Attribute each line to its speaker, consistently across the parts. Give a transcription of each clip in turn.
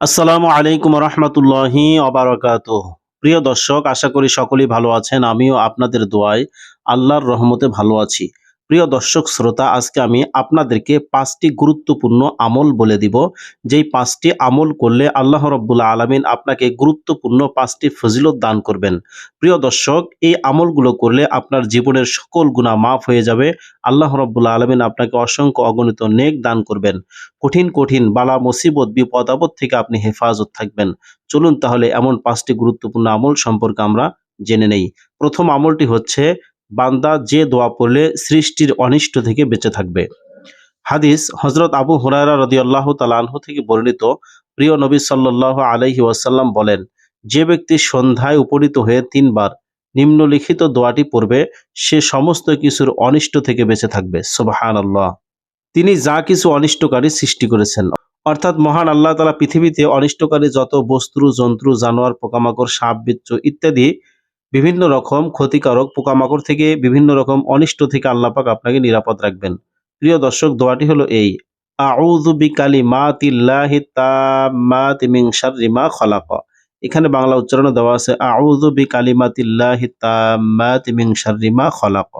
Speaker 1: আসসালামু আলাইকুম রহমতুল্লাহি অবরাকাত প্রিয় দর্শক, আশা করি সকলেই ভালো আছেন, আমিও আপনাদের দোয়ায় আল্লাহর রহমতে ভালো আছি। প্রিয় দর্শক, শ্রোতা, আজকে আমি আপনাদেরকে পাঁচটি গুরুত্বপূর্ণ আমল বলে দিব। যেই পাঁচটি আমল করলে আল্লাহ রব্বুল্লা আলমিন আপনাকে গুরুত্বপূর্ণ পাঁচটি ফজিলত দান করবেন। প্রিয় দর্শক, এই আমলগুলো করলে আপনার জীবনের সকল গুণা মাফ হয়ে যাবে। আল্লাহ রব্বুল্লা আলমিন আপনাকে অসংখ্য অগণিত নেক দান করবেন। কঠিন কঠিন বালা, মুসিবত, বিপদ, আপদ থেকে আপনি হেফাজত থাকবেন। চলুন তাহলে এমন পাঁচটি গুরুত্বপূর্ণ আমল সম্পর্কে আমরা জেনে নেই। প্রথম আমলটি হচ্ছে বান্দা যে দোয়া পড়লে সৃষ্টির অনিষ্ট থেকে বেঁচে থাকবে। হাদিস হজরত আবু হুরায়রা রদিয়াল্লাহ তালাহ থেকে বর্ণিত। প্রিয় নবী সাল্লাহ আলহি ওয়াসাল্লাম বলেন, যে ব্যক্তি সন্ধ্যায় উপনীত হয়ে তিনবার নিম্নলিখিত দোয়াটি পড়বে, সে সমস্ত কিছুর অনিষ্ট থেকে বেঁচে থাকবে। সুবাহান আল্লাহ তিনি যা কিছু অনিষ্টকারী সৃষ্টি করেছেন, অর্থাৎ মহান আল্লাহ তালা পৃথিবীতে অনিষ্টকারী যত বস্তু জন্তু জানোয়ার, পোকামাকড়, সাপ বিচ্ছু ইত্যাদি বিভিন্ন রকম ক্ষতিকারক পোকামাকড় থেকে বিভিন্ন রকম অনিষ্ট থেকে আল্লাপাক আপনাকে নিরাপদ রাখবেন। প্রিয় দর্শক, দোয়াটি হলো এই, আউযু মা খালাক। এখানে বাংলা উচ্চারণ দেওয়া আছে, আউযু বিকালিমাতিল্লাহি তাম্মাতি মিন খালাক।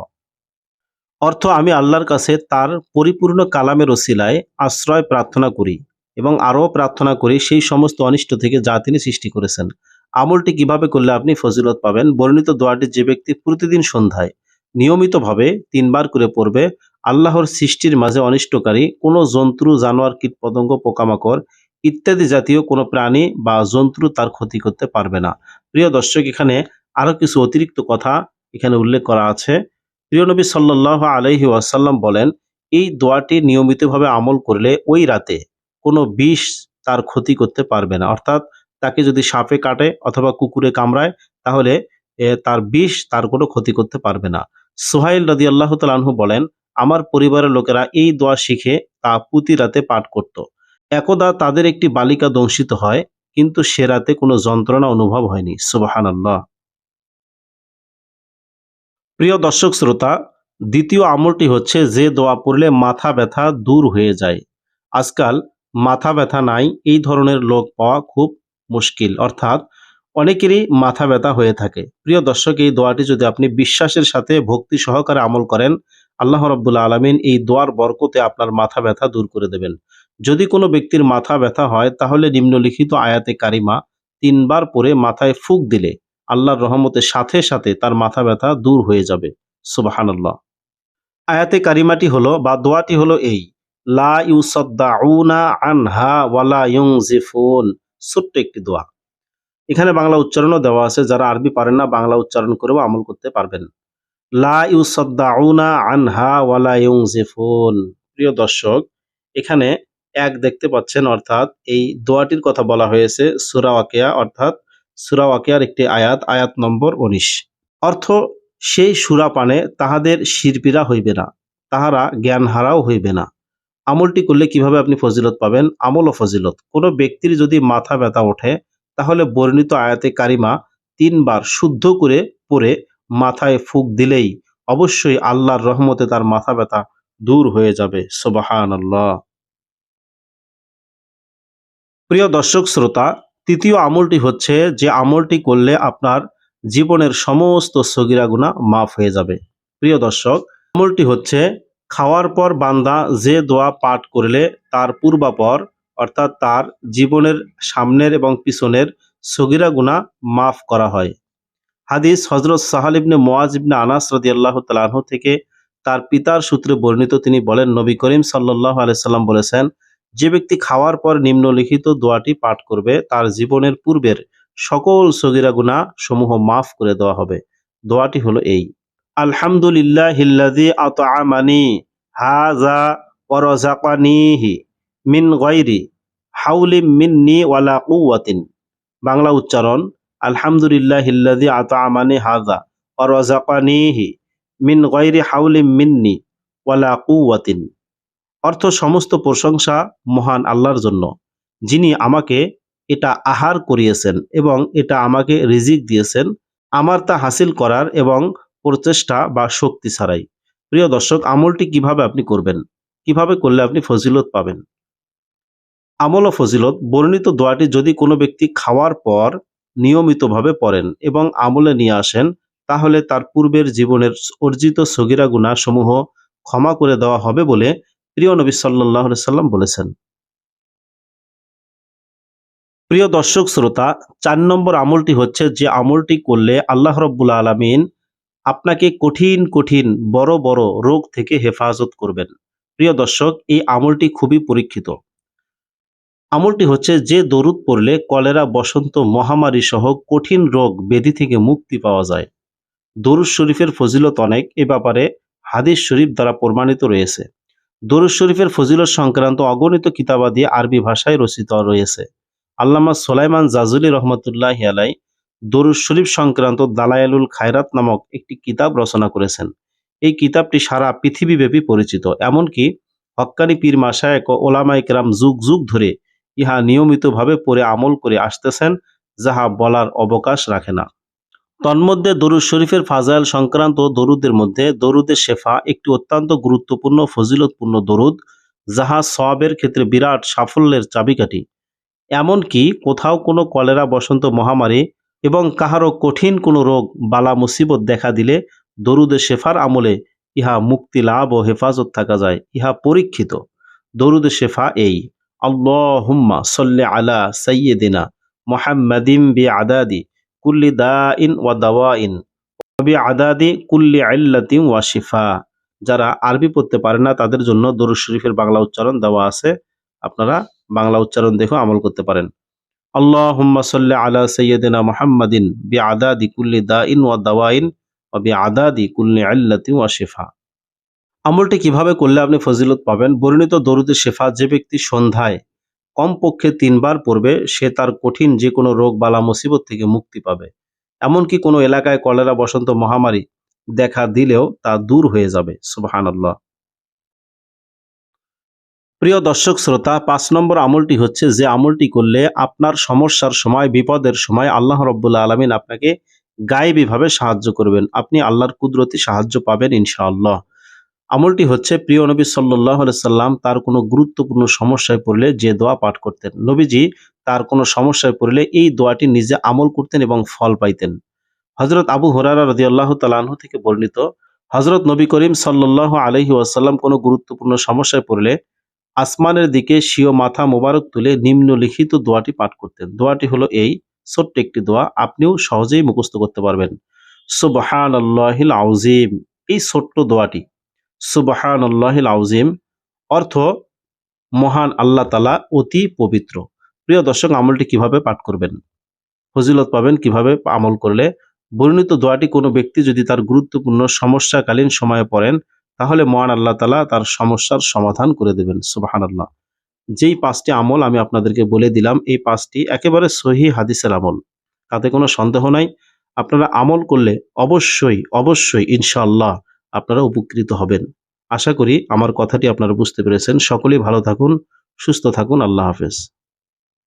Speaker 1: অর্থ, আমি আল্লাহর কাছে তার পরিপূর্ণ কালামের ওসিলায় আশ্রয় প্রার্থনা করি এবং আরও প্রার্থনা করি, সেই সমস্ত অনিষ্ট থেকে যা তিনি সৃষ্টি করেছেন। আমলটি কীভাবে করলে আপনি ফজিলত পাবেন? বর্ণিত দোয়াটি যে ব্যক্তি প্রতিদিন সন্ধ্যায় নিয়মিতভাবে তিনবার করে পড়বে, আল্লাহর সৃষ্টির মাঝে অনিষ্টকারী, কোনো জন্তু, জানোয়ার, কীটপতঙ্গ, পোকামাকড় ইত্যাদি জাতীয় কোনো প্রাণী বা জন্তু তার ক্ষতি করতে পারবে না। প্রিয় দর্শক, এখানে আরও কিছু অতিরিক্ত কথা এখানে উল্লেখ করা আছে। প্রিয় নবী সাল্লাহ আলহি ওয়াসাল্লাম বলেন, এই দোয়াটি নিয়মিতভাবে আমল করলে ওই রাতে কোনো বিষ তার ক্ষতি করতে পারবে না। অর্থাৎ তাকে যদি সাপে কাটে অথবা কুকুরে কামড়ায়, তাহলে তার বিষ তার কোনো ক্ষতি করতে পারবে না। সোহাইল রাজি আল্লাহ তালাহু বলেন, আমার পরিবারের লোকেরা এই দোয়া শিখে তা প্রতি রাতে পাঠ করত। একদা তাদের একটি বালিকা দংশিত হয়, কিন্তু সে রাতে কোনো যন্ত্রণা অনুভব হয়নি। সুবাহান আল্লাহ প্রিয় দর্শক শ্রোতা, দ্বিতীয় আমলটি হচ্ছে যে দোয়া পড়লে মাথা ব্যথা দূর হয়ে যায়। আজকাল মাথা ব্যথা নাই, এই ধরনের লোক পাওয়া খুব মুশকিল। অর্থাৎ অনেকেরই মাথা ব্যথা হয়ে থাকে। প্রিয় দর্শক, এই দোয়াটি যদি আপনি বিশ্বাসের সাথে ভক্তি সহকারে আমল করেন, আল্লাহ রব্বুল্লা আলমিন এই দোয়ার বরকতে আপনার মাথা ব্যথা দূর করে দেবেন। যদি কোনো ব্যক্তির মাথা ব্যথা হয়, তাহলে নিম্নলিখিত আয়াতে কারিমা তিনবার পরে মাথায় ফুক দিলে আল্লাহর রহমতের সাথে সাথে তার মাথা ব্যথা দূর হয়ে যাবে। সুবাহান্লাহ আয়াতে কারিমাটি হলো, বা দোয়াটি হলো এই, লা ইউসদ্দাউনা আনহা ওয়ালা ইউনজিফুন। ছোট্ট একটি দোয়া। এখানে বাংলা উচ্চারণও দেওয়া আছে, যারা আরবি পারেন না, বাংলা উচ্চারণ করেও আমল করতে পারবেন। লা ইউসদ্দাউনা আনহা ওয়ালা ইউনজিফুন। প্রিয় দর্শক, এখানে এক দেখতে পাচ্ছেন, অর্থাৎ এই দোয়াটির কথা বলা হয়েছে, সুরা ওয়াকিয়া, অর্থাৎ সুরা ওয়াকিয়ার একটি আয়াত আয়াত নম্বর উনিশ। অর্থ, সেই সুরা পানে তাহাদের শিরপিরা হইবে না, তাহারা জ্ঞান হারাও হইবে না। আমলটি করলে কীভাবে আপনি ফজিলত পাবেন? আমল ও ফজিলত। কোনো ব্যক্তির যদি মাথা ব্যথা ওঠে, তাহলে বর্ণিত আয়াতে কারিমা তিনবার শুদ্ধ করে পরে মাথায় ফুক দিলেই অবশ্যই আল্লাহর রহমতে তার মাথা ব্যথা দূর হয়ে যাবে। সোবাহান আল্লাহ প্রিয় দর্শক, শ্রোতা, তৃতীয় আমলটি হচ্ছে যে আমলটি করলে আপনার জীবনের সমস্ত সগিরা গুণা মাফ হয়ে যাবে। প্রিয় দর্শক, আমলটি হচ্ছে খাওয়ার পর বান্দা যে দোয়া পাঠ করলে তার পূর্বাপর, অর্থাৎ তার জীবনের সামনের এবং পিছনের সগিরা গুণা মাফ করা হয়। হাদিস হজরত সাহাল ইবনে মোয়াজ ইবনে আনাস রদি আল্লাহ তালাহ থেকে তার পিতার সূত্রে বর্ণিত তিনি বলেন, নবী করিম সাল্লাহ আলাইসাল্লাম বলেছেন, যে ব্যক্তি খাওয়ার পর নিম্নলিখিত দোয়াটি পাঠ করবে, তার জীবনের পূর্বের সকল সগিরা গুণা সমূহ মাফ করে দেওয়া হবে। দোয়াটি হলো এই। আলহামদুলিল্লাহ হিল্লাদি আতআমানি হাযা ওয়া রাযাকানিহি মিন গায়রি হাউলিম মিন্নি ওয়ালা কুওয়াতিন। বাংলা উচ্চারণ, আলহামদুলিল্লাহ হিল্লাদি আতআমানি হাযা ওয়া রাযাকানিহি মিন গায়রি হাউলিম মিন্নি ওয়ালা কুওয়াতিন। অর্থ সমস্ত প্রশংসা মহান আল্লাহর জন্য। যিনি আমাকে এটা আহার করিয়েছেন এবং এটা আমাকে রিজিক দিয়েছেন, আমার তা হাসিল করার এবং প্রচেষ্টা বা শক্তি ছাড়াই। প্রিয় দর্শক, আমলটি কীভাবে আপনি করবেন? কীভাবে করলে আপনি ফজিলত পাবেন? আমল ও ফজিলত, বর্ণিত দোয়াটি যদি কোনো ব্যক্তি খাওয়ার পর নিয়মিতভাবে পড়েন এবং আমলে নিয়ে আসেন, তাহলে তার পূর্বের জীবনের অর্জিত সগিরা গুণা সমূহ ক্ষমা করে দেওয়া হবে বলে প্রিয় নবী সাল্লাহ সাল্লাম বলেছেন। প্রিয় দর্শক, শ্রোতা, চার নম্বর আমলটি হচ্ছে যে আমলটি করলে আল্লাহ রব্বুল আলমিন আপনাকে কঠিন কঠিন, বড় বড় রোগ থেকে হেফাজত করবেন। প্রিয় দর্শক, এই আমলটি খুবই পরীক্ষিত। আমলটি হচ্ছে যে দরুদ পড়লে কলেরা বসন্ত মহামারী সহ কঠিন রোগ ব্যাধি থেকে মুক্তি পাওয়া যায়। দরুদ শরীফের ফজিলত অনেক, এ ব্যাপারে হাদিস শরীফ দ্বারা প্রমাণিত রয়েছে। দরুদ শরীফের ফজিলত সংক্রান্ত অগণিত কিতাবাদি আরবি ভাষায় রচিত রয়েছে। আল্লামা সোলাইমান জাজুলি রহমতুল্লাহ আলাই দরুদ শরীফ সংক্রান্ত দালায়ালুল খায়রাত নামক একটি কিতাব রচনা করেছেন। এই কিতাবটি সারা পৃথিবীব্যাপী পরিচিত, এমনকি হক্কানি পীর মাসায়ক ও ওলামা ইকরাম যুগ যুগ ধরে ইহা নিয়মিতভাবে পড়ে আমল করে আসতেছেন, যাহা বলার অবকাশ রাখে না। তন্মধ্যে দরুদ শরীফের ফাজাইল সংক্রান্ত দরুদের মধ্যে দরুদের শেফা একটি অত্যন্ত গুরুত্বপূর্ণ, ফজিলতপূর্ণ দরুদ, যাহা সওয়াবের ক্ষেত্রে বিরাট সাফল্যের চাবিকাঠি। এমনকি কোথাও কোনো কলেরা বসন্ত মহামারী এবং কাহারও কঠিন কোনো রোগ, বালা মুসিবত দেখা দিলে দরুদে শেফার আমলে ইহা মুক্তি লাভ ও হেফাজত থাকা যায়, ইহা পরীক্ষিত। দরুদে শেফা এই, আল্লাহুম্মা সল্লে আলা সাইয়্যিদিনা মুহাম্মাদিম বি আদাদি কুল্লি দা ইন ওয়া দাওয়াইন বি আদাদি কুল্লি আল্লাতিন ওয়া শিফা। যারা আরবি পড়তে পারে না, তাদের জন্য দরুদ শরীফের বাংলা উচ্চারণ দেওয়া আছে। আপনারা বাংলা উচ্চারণ দেখেও আমল করতে পারেন। দাওয়াইন আমলটি কীভাবে করলে আপনি ফজিলত পাবেন? বর্ণিত দরুদের শেফা যে ব্যক্তি সন্ধ্যায় কমপক্ষে তিনবার পড়বে, সে তার কঠিন যে কোনো রোগ, বালা, মুসিবত থেকে মুক্তি পাবে। এমনকি কোনো এলাকায় কলেরা বসন্ত মহামারী দেখা দিলেও তা দূর হয়ে যাবে। সুবাহান আল্লাহ প্রিয় দর্শক শ্রোতা, পাঁচ নম্বর আমলটি হচ্ছে যে আমলটি করলে আপনার সমস্যার সময়, বিপদের সময় আল্লাহ রব্বুল্লা আলমিন আপনাকে গায়েবীভাবে সাহায্য করবেন। আপনি আল্লাহর কুদরতি সাহায্য পাবেন ইনশাআল্লাহ। আমলটি হচ্ছে, প্রিয় নবী সাল্লাহ সাল্লাম তার কোনো গুরুত্বপূর্ণ সমস্যায় পড়লে যে দোয়া পাঠ করতেন। নবীজি তার কোনো সমস্যায় পড়লে এই দোয়াটি নিজে আমল করতেন এবং ফল পাইতেন। হজরত আবু হরারা রদি আল্লাহ তালাহ থেকে বর্ণিত হজরত নবী করিম সাল্লাহ আলহি ওয়াসাল্লাম কোনো গুরুত্বপূর্ণ সমস্যায় পড়লে আসমানের দিকে স্বীয় মাথা মোবারক তুলে নিম্নলিখিত দোয়াটি পাঠ করতেন। দোয়াটি হলো এই, ছোট্ট একটি দোয়া, আপনিও সহজেই মুখস্থ করতে পারবেন। সুবহান আল্লাহিল আউজিম এই ছোট্ট দোয়াটি। সুবাহান আল্লাহিল আউজিম অর্থ মহান আল্লাহ তালা অতি পবিত্র। প্রিয় দর্শক, আমলটি কীভাবে পাঠ করবেন? ফজিলত পাবেন কীভাবে আমল করলে? বর্ণিত দোয়াটি কোনো ব্যক্তি যদি তার গুরুত্বপূর্ণ সমস্যাকালীন সময়ে পড়েন তাহলে মহান আল্লাহ তালা তার সমস্যার সমাধান করে দেবেন সুবাহান আল্লাহ যেই পাঁচটি আমল আমি আপনাদেরকে বলে দিলাম, এই পাঁচটি একেবারে সহি হাদিসের আমল, তাতে কোনো সন্দেহ নাই। আপনারা আমল করলে অবশ্যই অবশ্যই ইনশাআল্লাহ আপনারা উপকৃত হবেন। আশা করি আমার কথাটি আপনারা বুঝতে পেরেছেন। সকলেই ভালো থাকুন, সুস্থ থাকুন, আল্লাহ হাফেজ।